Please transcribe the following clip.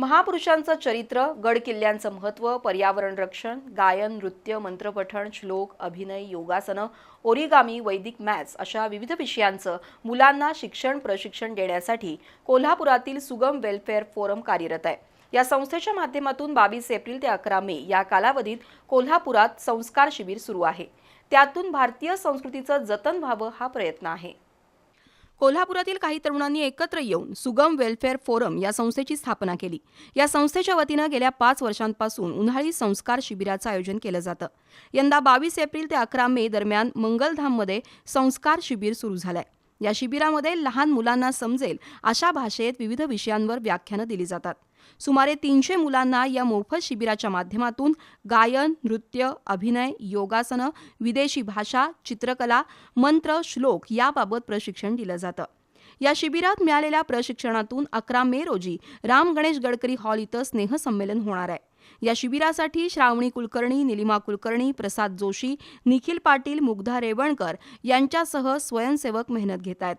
महापुरुषांचं चरित्र गड किल्ल्यांचं महत्त्व पर्यावरण रक्षण गायन नृत्य मंत्रपठण श्लोक अभिनय योगासनं ओरिगामी वैदिक मॅथ्स अशा विविध विषयांचं मुलांना शिक्षण प्रशिक्षण देण्यासाठी कोल्हापुरातील सुगम वेलफेअर फोरम कार्यरत आहे. या संस्थेच्या माध्यमातून बावीस एप्रिल ते अकरा मे या कालावधीत कोल्हापुरात संस्कार शिबिर सुरू आहे. त्यातून भारतीय संस्कृतीचं जतन व्हावं हा प्रयत्न आहे. कोल्हापुरातील काही तरुणांनी एकत्र येऊन सुगम वेलफेअर फोरम या संस्थेची स्थापना केली. या संस्थेच्या वतीनं गेल्या पाच वर्षांपासून उन्हाळी संस्कार शिबिराचं आयोजन केलं जातं. यंदा बावीस एप्रिल ते अकरा मे दरम्यान मंगलधाममध्ये संस्कार शिबिर सुरू झालंय. या शिबिरामध्ये लहान मुलांना समजेल अशा भाषेत विविध विषयांवर व्याख्यानं दिली जातात. सुमारे तीनशे मुलांना या मोफत शिबिराच्या माध्यमातून गायन नृत्य अभिनय योगासनं विदेशी भाषा चित्रकला मंत्र श्लोक याबाबत प्रशिक्षण दिलं जातं. या शिबिरात मिळालेल्या प्रशिक्षणातून अकरा मे रोजी राम गणेश गडकरी हॉल इथं स्नेहसंमेलन होणार आहे. या शिबिरासाठी श्रावणी कुलकर्णी निलिमा कुलकर्णी प्रसाद जोशी निखिल पाटील मुग्धा रेवणकर यांच्यासह स्वयंसेवक मेहनत घेत आहेत.